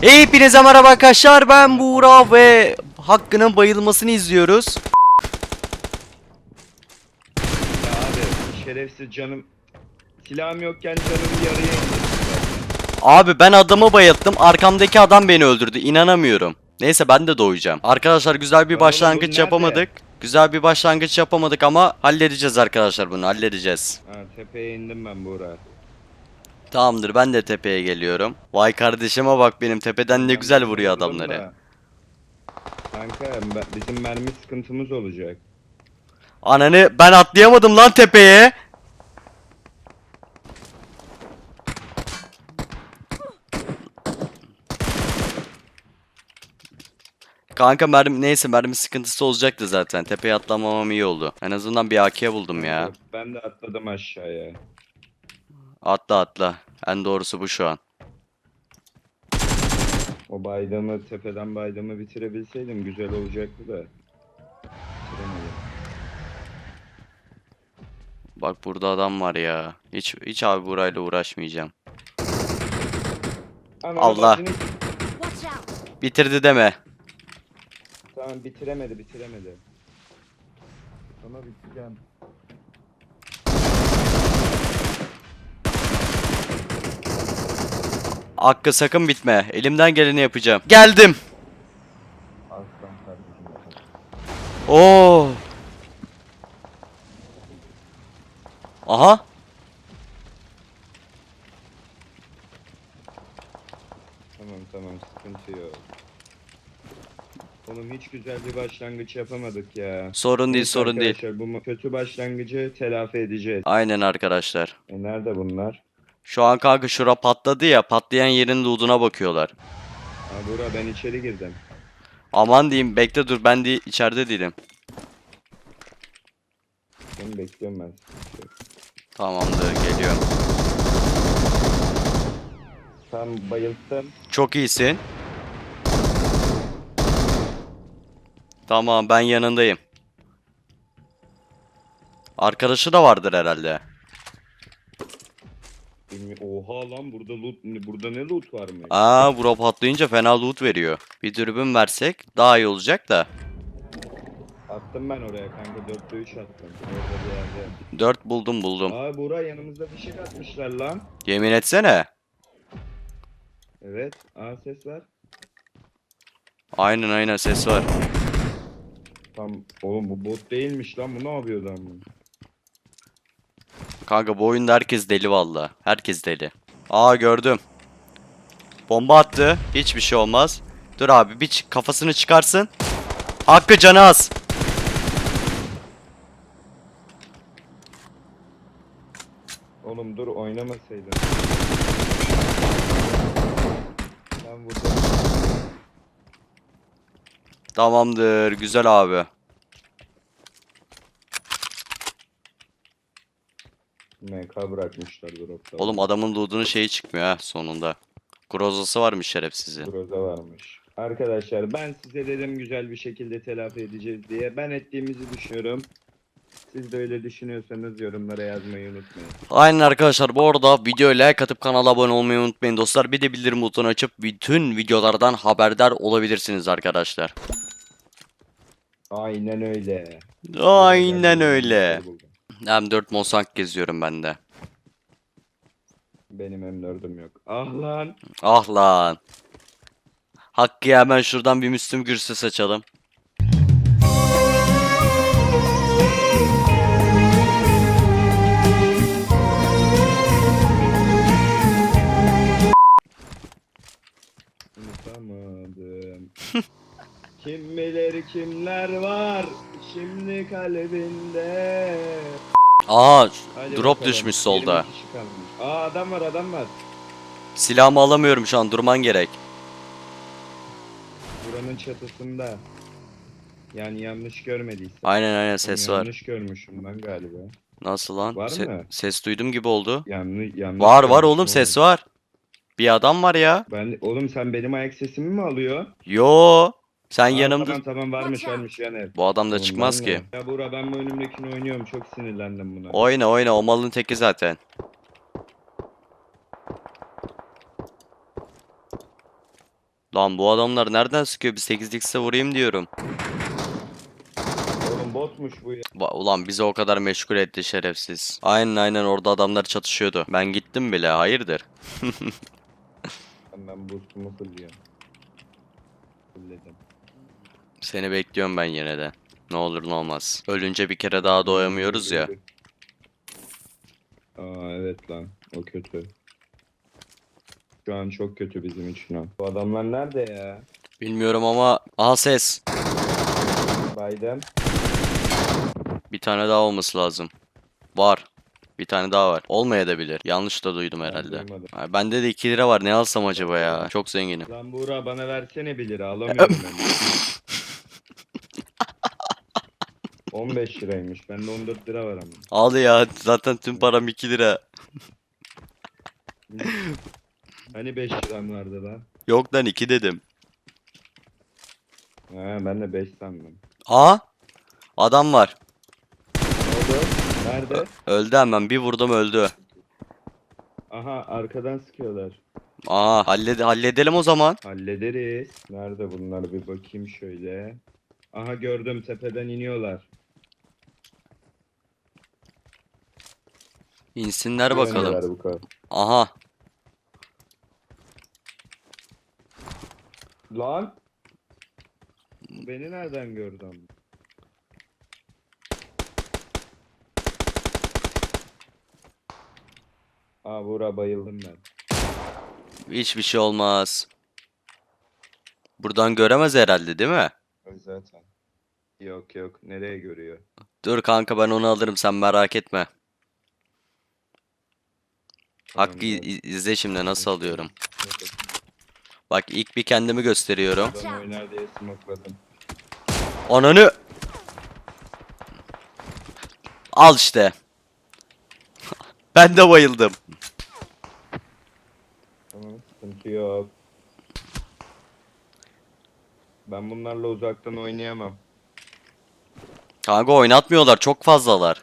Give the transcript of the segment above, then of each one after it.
Hepinize merhaba arkadaşlar ben Buğra ve Hakkı'nın bayılmasını izliyoruz. Ya abi şerefsiz canım. Silahım yokken canımı yarıya indirdi. Abi ben adamı bayılttım arkamdaki adam beni öldürdü inanamıyorum. Neyse ben de doğacağım. Arkadaşlar güzel bir oğlum bu başlangıç nerede? yapamadık. Güzel bir başlangıç yapamadık ama halledeceğiz arkadaşlar bunu halledeceğiz. Ha tepeye indim ben Buğra. Tamamdır ben de tepeye geliyorum. Vay kardeşime bak benim tepeden ne güzel vuruyor adamları. da- Kanka bizim mermi sıkıntımız olacak. Ananı ben atlayamadım lan tepeye. Kanka mermi neyse mermi sıkıntısı olacaktı zaten. Tepeye atlamamam iyi oldu. En azından bir AK buldum ya. Ben de atladım aşağıya. Atla atla. En doğrusu bu şu an. O baydamı tepeden baydamı bitirebilseydim güzel olacaktı da. Bitiremedim. Bak burada adam var ya. Hiç hiç abi burayla uğraşmayacağım. Ama Allah. out! Bitirdi deme. Tamam bitiremedi bitiremedi. Ama bitireceğim. Hakkı sakın bitme. Elimden geleni yapacağım. Geldim. Oo. Aha. Tamam tamam sıkıntı yok. Oğlum hiç güzel bir başlangıç yapamadık ya. Sorun değil, sorun değil. arkadaşlar, Bu kötü başlangıcı telafi edeceğiz. Aynen arkadaşlar. E nerede bunlar? Şu an kanka şura patladı ya. Patlayan yerin loot'una bakıyorlar. Ha ben içeri girdim. Aman diyeyim bekle dur ben de içeride değilim. Seni bekliyorum ben. Tamamdır geliyorum. Tam bayılttım. Çok iyisin. Tamam ben yanındayım. Arkadaşı da vardır herhalde. Bilmi- Oha lan burada loot burada ne loot var mı? Aa bura patlayınca fena loot veriyor. Bir dürbün versek daha iyi olacak da. Attım ben oraya kanka 4'te 3 attım. Orada bir yerde. 4 buldum buldum. Aa Buğra yanımızda bir şey atmışlar lan. Yemin etsene. Evet. Aa ses var. Aynen aynen ses var. Tam oğlum bu bot değilmiş lan bu ne yapıyor lan bu? Kanka bu oyunda herkes deli valla. Herkes deli. Aa gördüm. Bomba attı. Hiçbir şey olmaz. Dur abi bir kafasını çıkarsın. Hakkı canı az. Oğlum dur oynamasaydın. Ben vurdum. Tamamdır. Güzel abi. MK bırakmışlar dropta. Oğlum adamın loot'unun şeyi çıkmıyor ha sonunda. Grozası varmış şerefsizin. Groza varmış. Arkadaşlar ben size dedim güzel bir şekilde telafi edeceğiz diye. Ben ettiğimizi düşünüyorum. Siz de öyle düşünüyorsanız yorumlara yazmayı unutmayın. Aynen arkadaşlar bu arada videoya like atıp kanala abone olmayı unutmayın dostlar. Bir de bildirim butonu açıp bütün videolardan haberdar olabilirsiniz arkadaşlar. Aynen öyle. Aynen öyle. şey buldum. M4 Mosang geziyorum ben de. Benim M4'üm yok. Ah lan. Ah lan. Hakkı'ya hemen şuradan bir Müslüm Gürses açalım. Unutamadım. Kim bilir kimler var şimdi kalbinde. Aa Hadi drop bakalım, düşmüş 20 solda. kişi kalmış. Aa adam var adam var. Silahımı alamıyorum şu an durman gerek. Buranın çatısında. Yani yanlış görmediysen. Aynen aynen ses var. Yanlış görmüşüm ben galiba. Nasıl lan? Var Se- mı? ses duydum gibi oldu. Yanlış, yanlış Var var görmüşüm oğlum ses var. Bir adam var ya. Ben oğlum sen benim ayak sesimi mi alıyor? Yo. Sen Aa, yanımda. Tamam tamam varmış varmış yani. Bu adam da Oğlum, çıkmaz ben ki. Ya Buğra ben bu önümdekini oynuyorum çok sinirlendim buna. Oyna oyna o malın teki zaten. Lan bu adamlar nereden sıkıyor? Bir 8x'e vurayım diyorum. Oğlum botmuş bu ya. Ba- Ulan bizi o kadar meşgul etti şerefsiz. Aynen aynen orada adamlar çatışıyordu. Ben gittim bile hayırdır. Ben boost'umu fulluyorum. Fullledim. Seni bekliyorum ben yine de. Ne olur ne olmaz. Ölünce bir kere daha doyamıyoruz ya. Aa evet lan. O kötü. Şu an çok kötü bizim için o. Bu adamlar nerede ya? Bilmiyorum ama... Aha ses. Biden. Bir tane daha olması lazım. Var. Bir tane daha var. Olmayabilir. Yanlış da duydum herhalde. duymadım. Ha, bende de 2 lira var. Ne alsam acaba ya? Çok zenginim. Lan Buğra bana versene 1 lira alamıyorum ben. 15 liraymış. Bende 14 lira var ama. Al ya. Zaten tüm param 2 lira. Hani 5 liram vardı lan? Yok lan 2 dedim. Ha ben de 5 sandım. Aa! Adam var. Oldu? Nerede? Öldü hemen. Bir vurdum öldü. Aha arkadan sıkıyorlar. Aa, hallede halledelim o zaman. Hallederiz. Nerede bunlar bir bakayım şöyle. Aha gördüm tepeden iniyorlar. İnsinler bakalım. Güvenliler Bu kadar. Aha. Lan! Beni nereden gördün? Aa Buğra bayıldım ben. Hiçbir şey olmaz. Buradan göremez herhalde değil mi? Zaten. Yok yok nereye görüyor? Dur kanka ben onu alırım sen merak etme. Hakkı iz- izle şimdi nasıl alıyorum. Yok, yok. Bak ilk bir kendimi gösteriyorum. Adam oynar diye smokladım. Ananı. Al işte. Ben de bayıldım. Tamam sıkıntı yok. Ben bunlarla uzaktan oynayamam. Kanka oynatmıyorlar çok fazlalar.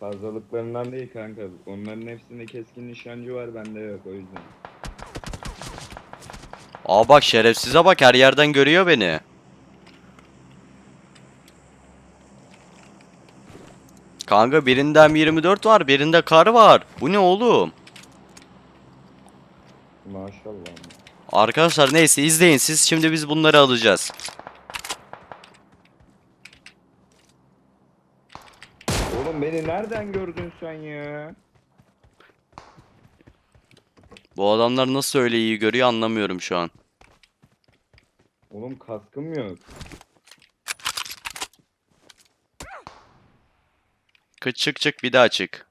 Fazlalıklarından değil kanka. Onların hepsinde keskin nişancı var bende yok o yüzden. Aa bak şerefsize bak her yerden görüyor beni. Kanka birinde M24 var birinde kar var. Bu ne oğlum? Maşallah. Arkadaşlar neyse izleyin siz şimdi biz bunları alacağız. Oğlum beni nereden gördün sen ya? Bu adamlar nasıl öyle iyi görüyor anlamıyorum şu an. Oğlum kaskım yok. Kıç çık çık bir daha çık.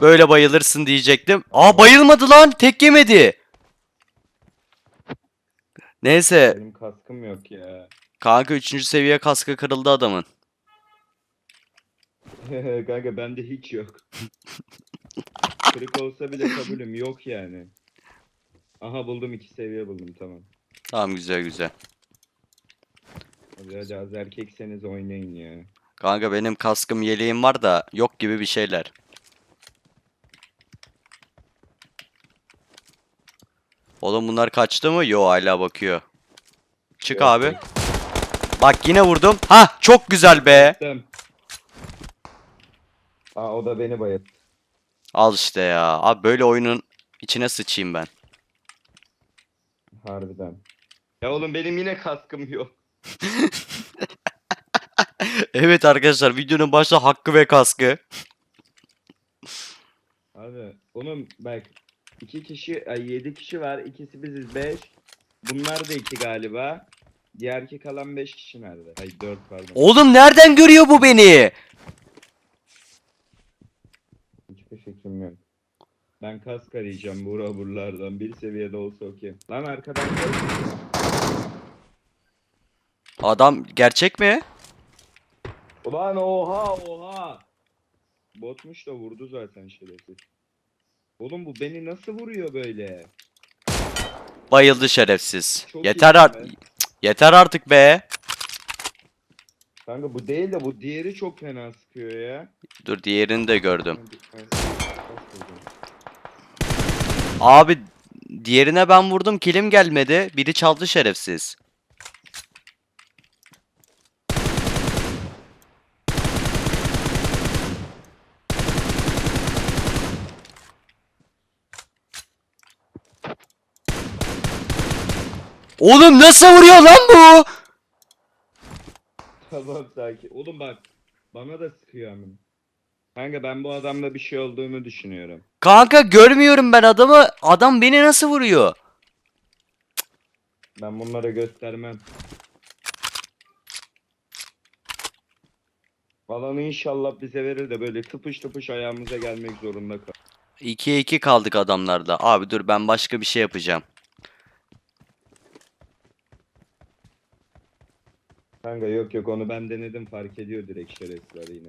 Böyle bayılırsın diyecektim. Aa bayılmadı lan tek yemedi. Neyse Benim kaskım yok ya. kanka 3. seviye kaskı kırıldı adamın. kanka bende hiç yok. Kırık olsa bile kabulüm yok yani. Aha buldum iki seviye buldum tamam. Tamam güzel güzel. Hadi hadi az erkekseniz oynayın ya. Kanka benim kaskım yeleğim var da yok gibi bir şeyler. Oğlum bunlar kaçtı mı? Yo hala bakıyor. Çık Yok, abi. Bak yine vurdum. Ha çok güzel be. Tamam. Aa o da beni bayılttı. Al işte ya. Abi böyle oyunun içine sıçayım ben. Harbiden. Ya oğlum benim yine kaskım yok. Evet arkadaşlar videonun başta hakkı ve kaskı. Abi oğlum bak iki kişi ay yedi kişi var ikisi biziz beş. Bunlar da iki galiba. Diğer ki kalan beş kişi nerede? Ay dört pardon. Oğlum nereden görüyor bu beni? Hiçbir fikrim yok. Ben kask arayacağım bura buralardan. Bir seviyede olsa okey. Lan arkadan. Adam gerçek mi? Ulan oha oha. Botmuş da vurdu zaten şerefsiz. Oğlum bu beni nasıl vuruyor böyle? Bayıldı şerefsiz. Çok Yeter iyi art be. Cık, yeter artık be. Kanka bu değil de bu diğeri çok fena sıkıyor ya. Dur diğerini de gördüm. Abi diğerine ben vurdum kilim gelmedi. Biri çaldı şerefsiz. Oğlum nasıl vuruyor lan bu? Tamam sakin. Oğlum bak. Bana da sıkıyor amına. Kanka ben bu adamda bir şey olduğunu düşünüyorum. Kanka görmüyorum ben adamı. Adam beni nasıl vuruyor? Ben bunlara göstermem. Alanı inşallah bize verir de böyle tıpış tıpış ayağımıza gelmek zorunda kal. 2'ye 2 kaldık adamlarda. Abi dur ben başka bir şey yapacağım. Kanka yok yok onu ben denedim fark ediyor direkt şerefsizler yine.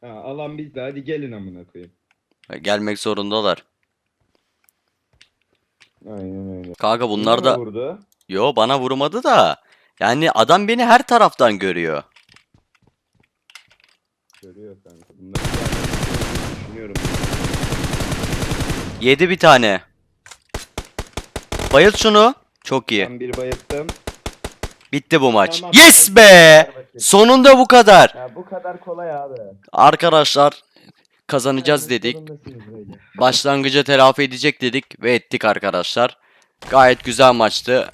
Ha, alan bizde hadi gelin amına koyayım. Gelmek zorundalar. Aynen öyle. Kanka bunlar da vurdu. yo bana vurmadı da. Yani adam beni her taraftan görüyor. Görüyor kanka. Bunları düşünüyorum. Yedi bir tane. Bayılt şunu. Çok iyi. Ben bir bayılttım. Bitti bu maç. Tamam. Yes be! Sonunda bu kadar. Ya bu kadar kolay abi. Arkadaşlar kazanacağız dedik. Başlangıca telafi edecek dedik ve ettik arkadaşlar. Gayet güzel maçtı.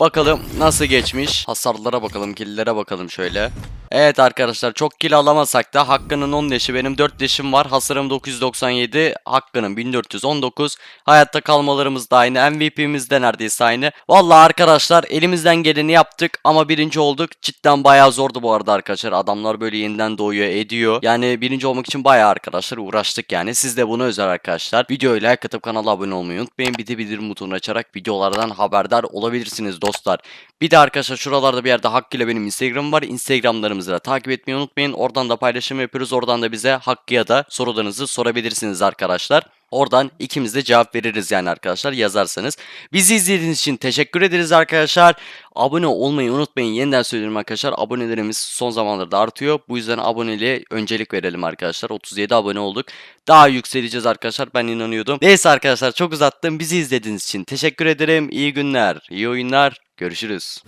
Bakalım nasıl geçmiş. Hasarlara bakalım, kill'lere bakalım şöyle. Evet arkadaşlar çok kill alamasak da Hakkı'nın 10 leşi benim 4 leşim var. Hasarım 997, Hakkı'nın 1419. Hayatta kalmalarımız da aynı. MVP'miz de neredeyse aynı. Vallahi arkadaşlar elimizden geleni yaptık ama birinci olduk. Cidden bayağı zordu bu arada arkadaşlar. Adamlar böyle yeniden doğuyor ediyor. Yani birinci olmak için bayağı arkadaşlar uğraştık yani. Siz de bunu özel arkadaşlar. Videoyu like atıp kanala abone olmayı unutmayın. Bir de bildirim butonunu açarak videolardan haberdar olabilirsiniz dostlar. Bir de arkadaşlar şuralarda bir yerde Hakkı ile benim Instagram var. Instagramlarımızı da takip etmeyi unutmayın. Oradan da paylaşım yapıyoruz. Oradan da bize Hakkı'ya da sorularınızı sorabilirsiniz arkadaşlar. Oradan ikimiz de cevap veririz yani arkadaşlar yazarsanız. Bizi izlediğiniz için teşekkür ederiz arkadaşlar. Abone olmayı unutmayın. Yeniden söylüyorum arkadaşlar. Abonelerimiz son zamanlarda artıyor. Bu yüzden aboneliğe öncelik verelim arkadaşlar. 37 abone olduk. Daha yükseleceğiz arkadaşlar. Ben inanıyordum. Neyse arkadaşlar çok uzattım. Bizi izlediğiniz için teşekkür ederim. İyi günler, iyi oyunlar. Görüşürüz.